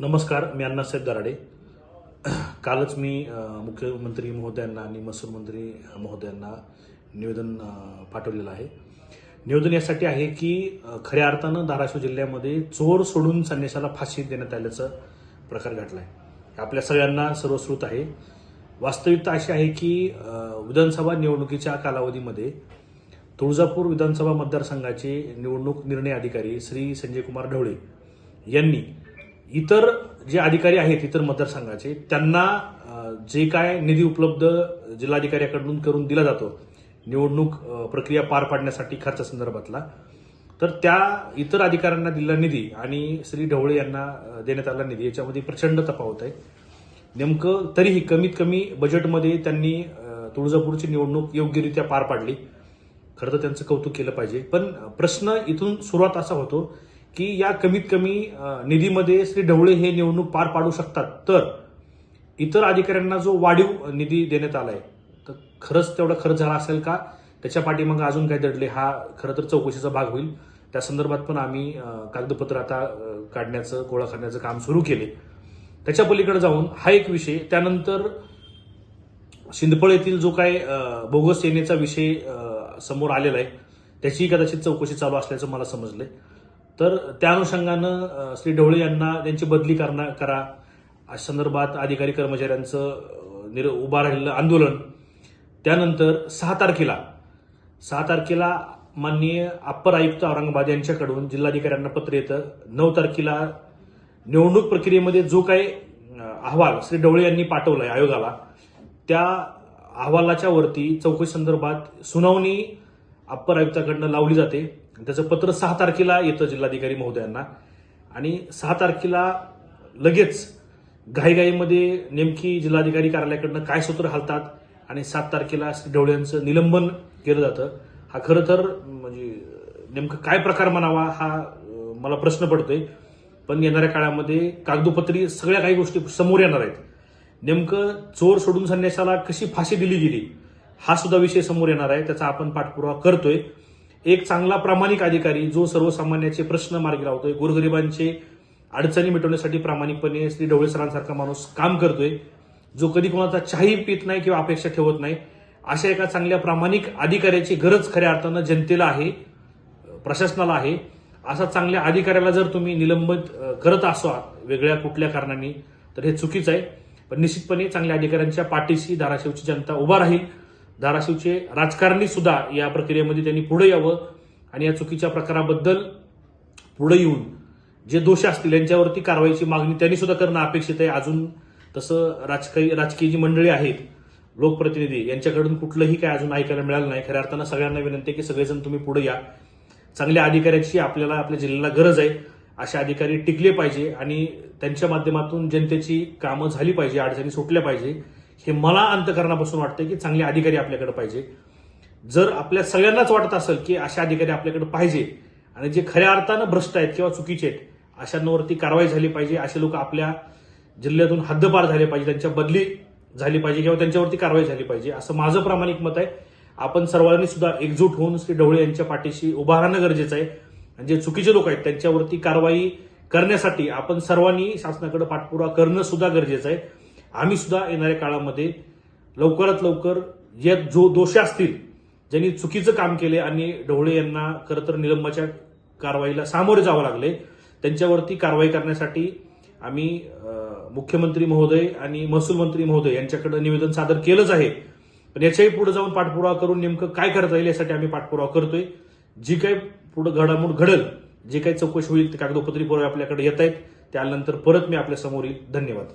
नमस्कार मी अण्णासाहेब दराडे. कालच मी मुख्यमंत्री महोदयांना आणि महसूल मंत्री महोदयांना निवेदन पाठवलेलं आहे. निवेदन यासाठी आहे की खऱ्या अर्थानं धाराशिव जिल्ह्यामध्ये चोर सोडून संन्यासाला फाशी देण्यात आल्याचा प्रकार घडला आहे आपल्या सगळ्यांना सर्वश्रुत आहे. वास्तविकता अशी आहे की विधानसभा निवडणुकीच्या कालावधीमध्ये तुळजापूर विधानसभा मतदारसंघाचे निवडणूक निर्णय अधिकारी श्री संजय कुमार ढवळे यांनी इतर जे अधिकारी आहेत इतर मतदारसंघाचे त्यांना जे काय निधी उपलब्ध जिल्हाधिकाऱ्याकडून करून दिला जातो निवडणूक प्रक्रिया पार पाडण्यासाठी खर्चासंदर्भातला तर त्या इतर अधिकाऱ्यांना दिलेला निधी आणि श्री ढवळे यांना देण्यात आलेला निधी याच्यामध्ये प्रचंड तफावत आहे. नेमकं तरीही कमीत कमी बजेटमध्ये त्यांनी तुळजापूरची निवडणूक योग्यरित्या पार पाडली. खरं तर त्यांचं कौतुक केलं पाहिजे. पण प्रश्न इथून सुरुवात असा होतो की या कमीत कमी निधीमध्ये श्री ढवळे हे निवडणूक पार पाडू शकतात. तर इतर अधिकाऱ्यांना जो वाढीव निधी देण्यात आलाय तर खरंच तेवढा खर्च झाला असेल का? त्याच्या पाठीमागे अजून काय दडले हा खरं तर चौकशीचा भाग होईल. त्या संदर्भात पण आम्ही कागदपत्र आता काढण्याचं गोळा करण्याचं काम सुरू केले. त्याच्या पलीकडे जाऊन हा एक विषय त्यानंतर शिंदफळ येथील जो काय बोगस सेनेचा विषय समोर आलेला आहे त्याची कदाचित चौकशी चालू असल्याचं मला समजलंय. तर त्या अनुषंगानं श्री ढवळे यांना त्यांची बदली करणा करा. अशा संदर्भात अधिकारी कर्मचाऱ्यांचं निर उभा राहिलेलं आंदोलन. त्यानंतर सहा तारखेला सहा तारखेला माननीय अप्पर आयुक्त औरंगाबाद यांच्याकडून जिल्हाधिकाऱ्यांना पत्र येतं. नऊ तारखेला निवडणूक प्रक्रियेमध्ये जो काही अहवाल श्री ढवळे यांनी पाठवलाय आयोगाला त्या अहवालाच्या वरती चौकशी संदर्भात सुनावणी अप्पर आयुक्ताकडनं लावली जाते. त्याचं पत्र सहा तारखेला येतं जिल्हाधिकारी महोदयांना. आणि सहा तारखेला लगेच घाईघाईमध्ये नेमकी जिल्हाधिकारी कार्यालयाकडनं काय सूत्र हालतात आणि सात तारखेला श्री ढवळे यांचं निलंबन केलं जातं. हा खरं तर म्हणजे नेमकं काय प्रकार म्हणावा हा मला प्रश्न पडतोय. पण येणाऱ्या काळामध्ये कागदोपत्री सगळ्या काही गोष्टी समोर येणार आहेत. नेमकं चोर सोडून संन्यासाला कशी फाशी दिली गेली? हा सुद्धा विषय समोर येणार आहे. त्याचा आपण पाठपुरावा करतोय. एक चांगला प्रामाणिक अधिकारी जो सर्वसामान्याचे प्रश्न मार्गी लावतोय गोरगरिबांचे अडचणी मिटवण्यासाठी प्रामाणिकपणे श्री ढवळे सरांसारखा माणूस काम करतोय जो कधी कोणाचा चाही पित नाही किंवा अपेक्षा ठेवत नाही अशा एका चांगल्या प्रामाणिक अधिकाऱ्याची गरज खऱ्या अर्थानं जनतेला आहे प्रशासनाला आहे. असा चांगल्या अधिकाऱ्याला जर तुम्ही निलंबित करत असाल वेगळ्या कुठल्या कारणांनी तर हे चुकीचं आहे. पण निश्चितपणे चांगल्या अधिकाऱ्यांच्या पाठीशी धाराशिवची जनता उभा राहील. धाराशिवचे राजकारणी सुद्धा या प्रक्रियेमध्ये त्यांनी पुढे यावं आणि या चुकीच्या प्रकाराबद्दल पुढे येऊन जे दोष असतील यांच्यावरती कारवाईची मागणी त्यांनी सुद्धा करणं अपेक्षित आहे. अजून तसं राजकीय राजकीय जी मंडळी आहेत लोकप्रतिनिधी यांच्याकडून कुठलंही काय अजून ऐकायला मिळालं नाही. खऱ्या अर्थानं सगळ्यांना विनंती आहे की सगळेजण तुम्ही पुढे या. चांगल्या अधिकाऱ्याची आपल्याला आपल्या जिल्ह्याला गरज आहे. असे अधिकारी टिकले पाहिजे आणि त्यांच्या माध्यमातून जनतेची कामं झाली पाहिजे अडचणी सुटल्या पाहिजे. हे मला अंतकरणापासून वाटतं की चांगले अधिकारी आपल्याकडे पाहिजे. जर आपल्या सगळ्यांनाच वाटत असेल की अशा अधिकारी आपल्याकडे पाहिजे आणि जे खऱ्या अर्थानं भ्रष्ट आहेत किंवा चुकीचे आहेत अशांवरती कारवाई झाली पाहिजे असे लोक आपल्या जिल्ह्यातून हद्दपार झाले पाहिजे त्यांच्या बदली झाली पाहिजे किंवा त्यांच्यावरती कारवाई झाली पाहिजे असं माझं प्रामाणिक मत आहे. आपण सर्वांनी सुद्धा एकजूट होऊन श्री ढवळे यांच्या पाठीशी उभा राहणं गरजेचं आहे. आणि जे चुकीचे लोक आहेत त्यांच्यावरती कारवाई करण्यासाठी आपण सर्वांनी शासनाकडे पाठपुरावा करणं सुद्धा गरजेचं आहे. आम्ही सुद्धा येणाऱ्या काळामध्ये लवकरात लवकर जे जो दोषी असतील ज्यांनी चुकीचं काम केले आणि ढवळे यांना खरं तर निलंबाच्या कारवाईला सामोरे जावं लागले त्यांच्यावरती कारवाई करण्यासाठी आम्ही मुख्यमंत्री महोदय आणि महसूल मंत्री महोदय यांच्याकडे निवेदन सादर केलंच आहे. पण याच्याही पुढे जाऊन पाठपुरावा करून नेमकं काय करता येईल यासाठी आम्ही पाठपुरावा करतोय. जी काही पुढे घडामोड घडल जे काही चौकशी होईल ते कागदोपत्री पुरावे आपल्याकडे येत आहेत त्यानंतर परत मी आपल्यासमोर येईल. धन्यवाद.